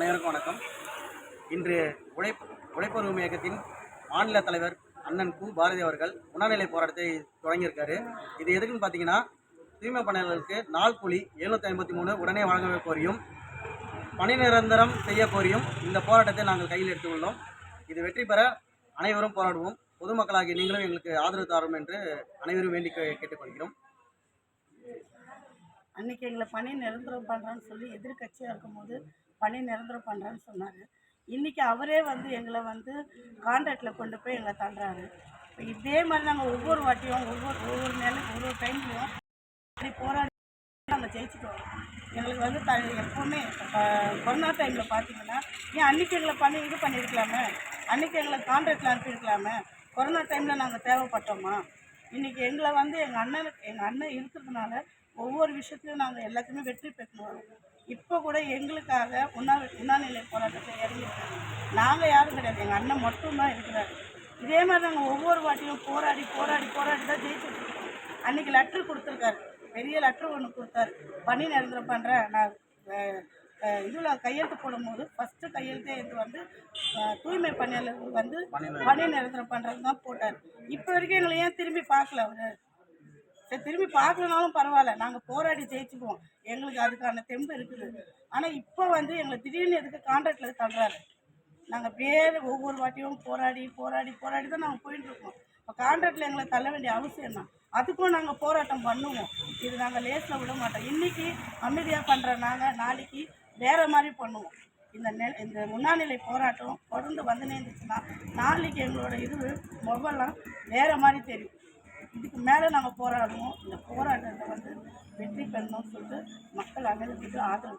அனைவருக்கும் வணக்கம். இன்று உழைப் உழைப்பருவம் இயக்கத்தின் மாநில தலைவர் அண்ணன் கு. பாரதி அவர்கள் உணர்நிலை போராட்டத்தை தொடங்கியிருக்காரு. இது எதுக்குன்னு பார்த்தீங்கன்னா தூய்மை பணியாளர்களுக்கு நாள் கூலி எழுநூற்றி ஐம்பத்தி மூணு உடனே வழங்க கோரியும் பணி நிரந்தரம் செய்ய கோரியும் இந்த போராட்டத்தை நாங்கள் கையில் எடுத்துள்ளோம் இது வெற்றி பெற அனைவரும் போராடுவோம். பொதுமக்களாகிய நீங்களும் எங்களுக்கு ஆதரவு தாரும் என்று அனைவரும் வேண்டி கேட்டுக்கொள்கிறோம். அன்னைக்கு எங்களை பணி நிரந்தரம் பண்ணுறான்னு சொல்லி எதிர்க்கட்சியாக இருக்கும்போது பணி நிரந்தரம் பண்ணுறேன்னு சொன்னார். இன்றைக்கி அவரே வந்து எங்களை வந்து கான்ட்ராக்டில் கொண்டு போய் எங்களை தள்ளுறாரு. இப்போ இதே மாதிரி நாங்கள் ஒவ்வொரு வாட்டியும் ஒவ்வொரு ஒவ்வொரு நேரம் ஒவ்வொரு டைம்லையும் இப்படி போராடி நாங்கள் ஜெயிச்சுட்டு வரோம் எங்களுக்கு வந்து த எப்போவுமே இப்போ கொரோனா டைமில் பார்த்தீங்கன்னா ஏன் அன்றைக்கி எங்களை பண்ணி இது பண்ணியிருக்கலாமே? அன்றைக்கி எங்களை கான்ட்ராக்டில் அனுப்பியிருக்கலாமே? கொரோனா டைமில் நாங்கள் தேவைப்பட்டோமா? இன்றைக்கி எங்களை வந்து எங்கள் அண்ணனுக்கு எங்கள் அண்ணன் இருக்கிறதுனால ஒவ்வொரு விஷயத்துலையும் நாங்கள் எல்லாத்தையுமே வெற்றி பெற்று வரோம் இப்போ கூட எங்களுக்காக உண்ணா உண்ணாநிலை போராட்டத்தை இறங்கியிருக்காங்க. நாங்கள் யாரும் கிடையாது. எங்கள் அண்ணன் மட்டும்தான் இருக்கிறாரு. இதே மாதிரி நாங்கள் ஒவ்வொரு வாட்டியும் போராடி போராடி போராடி தான் ஜெயிச்சுட்டு இருக்கோம். அன்றைக்கி லெட்ரு கொடுத்துருக்காரு. பெரிய லெட்ரு ஒன்று கொடுத்தாரு. பணி நிரந்தரம் பண்ணுறேன் நான் இதில் கையெழுத்து போடும்போது ஃபஸ்ட்டு கையெழுத்தே இது வந்து தூய்மை பணியாளர்கள் வந்து பணி நிரந்தரம் பண்ணுறது தான் போட்டார். இப்போ வரைக்கும் எங்களை ஏன் திரும்பி பார்க்கல அவர்? சரி திரும்பி பார்க்கலனாலும் பரவாயில்ல. நாங்கள் போராடி ஜெயிச்சுக்குவோம். எங்களுக்கு அதுக்கான தெம்பு இருக்குது. ஆனால் இப்போ வந்து எங்களை திடீர்னு எதுக்கு கான்ட்ராக்டில் தள்ளுறாரு? நாங்கள் அப்படியே ஒவ்வொரு வாட்டியும் போராடி போராடி போராடி தான் நாங்கள் போயிட்டுருக்கோம் இப்போ கான்ட்ராக்டில் எங்களை தள்ள வேண்டிய அவசியம் தான். அதுக்கும் நாங்கள் போராட்டம் பண்ணுவோம். இது நாங்கள் லேஸில் விட மாட்டோம். இன்றைக்கி அமைதியாக பண்ணுற நாங்கள் நாளைக்கு வேறு மாதிரி பண்ணுவோம். இந்த நெ இந்த உண்ணாநிலை போராட்டம் தொடர்ந்து வந்துனே இருந்துச்சுன்னா நாளைக்கு எங்களோட இது மொபைலாம் வேறு மாதிரி தெரியும். இதுக்கு மேலே நாங்கள் போராடுவோம். இந்த போராட்டத்தை வந்து வெற்றி பெறணும்னு சொல்லிட்டு மக்கள் அனைவருக்கு ஆதரவு